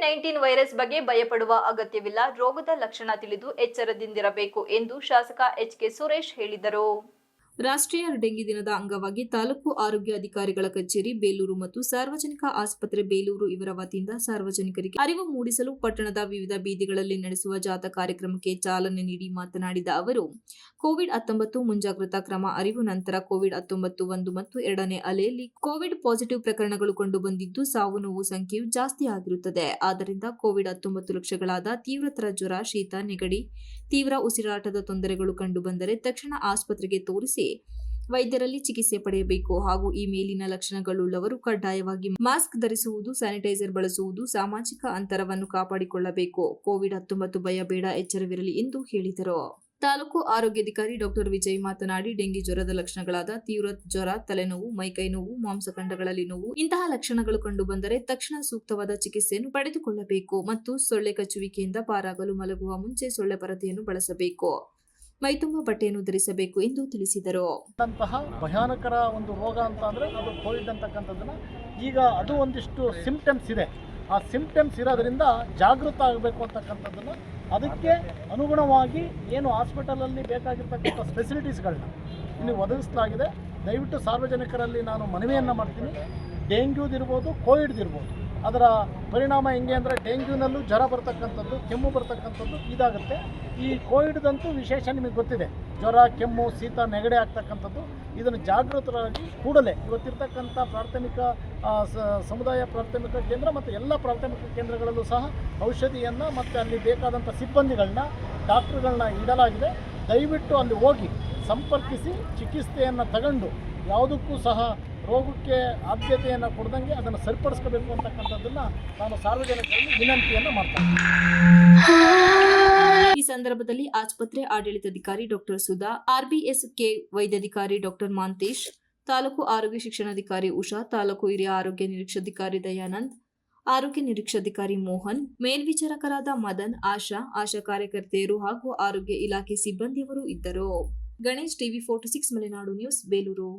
Nineteen virus ಬಗ್ಗೆ ಭಯಪಡುವ ಅಗತ್ಯವಿಲ್ಲ. ರೋಗದ ಲಕ್ಷಣ ತಿಳಿದು ಎಚ್ಚರದಿಂದಿರಬೇಕು ಎಂದು ಶಾಸಕ ಎಚ್ ಕೆ ಸುರೇಶ್ ಹೇಳಿದರು. ರಾಷ್ಟ್ರೀಯ ಡೆಂಗಿ ದಿನದ ಅಂಗವಾಗಿ ತಾಲೂಕು ಆರೋಗ್ಯ ಅಧಿಕಾರಿಗಳ ಕಚೇರಿ, ಬೇಲೂರು ಮತ್ತು ಸಾರ್ವಜನಿಕ ಆಸ್ಪತ್ರೆ ಬೇಲೂರು ಇವರ ವತಿಯಿಂದ ಸಾರ್ವಜನಿಕರಿಗೆ ಅರಿವು ಮೂಡಿಸಲು ಪಟ್ಟಣದ ವಿವಿಧ ಬೀದಿಗಳಲ್ಲಿ ನಡೆಸುವ ಜಾಥಾ ಕಾರ್ಯಕ್ರಮಕ್ಕೆ ಚಾಲನೆ ನೀಡಿ ಮಾತನಾಡಿದ ಅವರು, ಕೋವಿಡ್ ಹತ್ತೊಂಬತ್ತು ಮುಂಜಾಗ್ರತಾ ಕ್ರಮ ಅರಿವು ನಂತರ ಕೋವಿಡ್ ಹತ್ತೊಂಬತ್ತು ಒಂದು ಮತ್ತು ಎರಡನೇ ಅಲೆಯಲ್ಲಿ ಕೋವಿಡ್ ಪಾಸಿಟಿವ್ ಪ್ರಕರಣಗಳು ಕಂಡುಬಂದಿದ್ದು ಸಾವು ನೋವು ಸಂಖ್ಯೆಯು ಜಾಸ್ತಿ ಆಗಿರುತ್ತದೆ. ಆದ್ದರಿಂದ ಕೋವಿಡ್ ಹತ್ತೊಂಬತ್ತು ಲಕ್ಷಗಳಾದ ತೀವ್ರತರ ಜ್ವರ, ಶೀತ, ನೆಗಡಿ ತೀವ್ರ ಉಸಿರಾಟದ ತೊಂದರೆಗಳು ಕಂಡುಬಂದರೆ ತಕ್ಷಣ ಆಸ್ಪತ್ರೆಗೆ ತೋರಿಸಿ ವೈದ್ಯರಲ್ಲಿ ಚಿಕಿತ್ಸೆ ಪಡೆಯಬೇಕು. ಹಾಗೂ ಈ ಮೇಲಿನ ಲಕ್ಷಣಗಳುಳ್ಳವರು ಕಡ್ಡಾಯವಾಗಿ ಮಾಸ್ಕ್ ಧರಿಸುವುದು, ಸ್ಯಾನಿಟೈಸರ್ ಬಳಸುವುದು, ಸಾಮಾಜಿಕ ಅಂತರವನ್ನು ಕಾಪಾಡಿಕೊಳ್ಳಬೇಕು. ಕೋವಿಡ್ ಹತ್ತೊಂಬತ್ತು ಭಯ ಬೇಡ ಎಚ್ಚರವಿರಲಿ ಎಂದು ಹೇಳಿದರು. ತಾಲೂಕು ಆರೋಗ್ಯಾಧಿಕಾರಿ ಡಾಕ್ಟರ್ ವಿಜಯ್ ಮಾತನಾಡಿ, ಡೆಂಗಿ ಜ್ವರದ ಲಕ್ಷಣಗಳಾದ ತೀವ್ರ ಜ್ವರ, ತಲೆನೋವು, ಮೈಕೈ ನೋವು, ಮಾಂಸಖಂಡಗಳಲ್ಲಿ ನೋವು, ಇಂತಹ ಲಕ್ಷಣಗಳು ಕಂಡುಬಂದರೆ ತಕ್ಷಣ ಸೂಕ್ತವಾದ ಚಿಕಿತ್ಸೆಯನ್ನು ಪಡೆದುಕೊಳ್ಳಬೇಕು ಮತ್ತು ಸೊಳ್ಳೆ ಕಚ್ಚುವಿಕೆಯಿಂದ ಪಾರಾಗಲು ಮಲಗುವ ಮುಂಚೆ ಸೊಳ್ಳೆ ಪರದೆಯನ್ನು ಬಳಸಬೇಕು. ಮೈತುಂಬ ಬಟ್ಟೆಯನ್ನು ಧರಿಸಬೇಕು ಎಂದು ತಿಳಿಸಿದರು. ಅಂತಹ ಭಯಾನಕರ ಒಂದು ರೋಗ ಅಂತ ಅಂದ್ರೆ ಅದು ಕೋವಿಡ್ ಅಂತಕ್ಕಂಥದ್ದನ್ನ ಈಗ ಅದು ಒಂದಿಷ್ಟು ಸಿಂಪ್ಟಮ್ಸ್ ಇದೆ. ಆ ಸಿಂಪ್ಟಮ್ಸ್ ಇರೋದ್ರಿಂದ ಜಾಗೃತ ಆಗಬೇಕು ಅಂತಕ್ಕಂಥದ್ದನ್ನು ಅದಕ್ಕೆ ಅನುಗುಣವಾಗಿ ಏನು ಹಾಸ್ಪಿಟಲಲ್ಲಿ ಬೇಕಾಗಿರ್ತಕ್ಕಂಥ ಫೆಸಿಲಿಟೀಸ್ಗಳನ್ನ ಇಲ್ಲಿ ಒದಗಿಸಲಾಗಿದೆ. ದಯವಿಟ್ಟು ಸಾರ್ವಜನಿಕರಲ್ಲಿ ನಾನು ಮನವಿಯನ್ನು ಮಾಡ್ತೀನಿ. ಡೆಂಗ್ಯೂದಿರ್ಬೋದು ಕೋವಿಡ್ದಿರ್ಬೋದು ಅದರ ಪರಿಣಾಮ ಹೆಂಗೆ ಅಂದರೆ ಡೆಂಗ್ಯೂನಲ್ಲೂ ಜ್ವರ ಬರ್ತಕ್ಕಂಥದ್ದು, ಕೆಮ್ಮು ಬರ್ತಕ್ಕಂಥದ್ದು ಇದಾಗುತ್ತೆ. ಈ ಕೋವಿಡ್ದಂತೂ ವಿಶೇಷ ನಿಮಗೆ ಗೊತ್ತಿದೆ. ಜ್ವರ, ಕೆಮ್ಮು, ಶೀತ, ನೆಗಡಿ ಆಗ್ತಕ್ಕಂಥದ್ದು ಇದನ್ನು ಜಾಗೃತರಾಗಿ ಕೂಡಲೇ ಇವತ್ತಿರ್ತಕ್ಕಂಥ ಪ್ರಾಥಮಿಕ ಸಮುದಾಯ ಪ್ರಾಥಮಿಕ ಕೇಂದ್ರ ಮತ್ತು ಎಲ್ಲ ಪ್ರಾಥಮಿಕ ಕೇಂದ್ರಗಳಲ್ಲೂ ಸಹ ಔಷಧಿಯನ್ನು ಮತ್ತು ಅಲ್ಲಿ ಬೇಕಾದಂಥ ಸಿಬ್ಬಂದಿಗಳನ್ನ, ಡಾಕ್ಟ್ರುಗಳನ್ನ ಇಡಲಾಗಿದೆ. ದಯವಿಟ್ಟು ಅಲ್ಲಿ ಹೋಗಿ ಸಂಪರ್ಕಿಸಿ ಚಿಕಿತ್ಸೆಯನ್ನು ತಗೊಂಡು ಯಾವುದಕ್ಕೂ ಸಹ ರೋಗಕ್ಕೆ ಆದ್ಯತೆಯನ್ನು ಕೊಡ್ದಂಗೆ ಅದನ್ನು ಸರಿಪಡಿಸ್ಕೋಬೇಕು ಅಂತಕ್ಕಂಥದ್ದನ್ನು ನಾನು ಸಾರ್ವಜನಿಕರಲ್ಲಿ ವಿನಂತಿಯನ್ನು ಮಾಡ್ತೇನೆ ಈ ಸಂದರ್ಭದಲ್ಲಿ ಆಸ್ಪತ್ರೆ ಆಡಳಿತಾಧಿಕಾರಿ ಡಾಕ್ಟರ್ ಸುಧಾ, ಆರ್ಬಿಎಸ್ಕೆ ವೈದ್ಯಾಧಿಕಾರಿ ಡಾಕ್ಟರ್ ಮಾಂತೇಶ್, ತಾಲೂಕು ಆರೋಗ್ಯ ಶಿಕ್ಷಣಾಧಿಕಾರಿ ಉಷಾ, ತಾಲೂಕು ಹಿರಿಯ ಆರೋಗ್ಯ ನಿರೀಕ್ಷಾಧಿಕಾರಿ ದಯಾನಂದ್, ಆರೋಗ್ಯ ನಿರೀಕ್ಷಾಧಿಕಾರಿ ಮೋಹನ್, ಮೇಲ್ವಿಚಾರಕರಾದ ಮದನ್, ಆಶಾ ಆಶಾ ಕಾರ್ಯಕರ್ತೆಯರು ಹಾಗೂ ಆರೋಗ್ಯ ಇಲಾಖೆ ಸಿಬ್ಬಂದಿಯವರು ಇದ್ದರು. Ganesh TV forty six Malenadu news, Belur.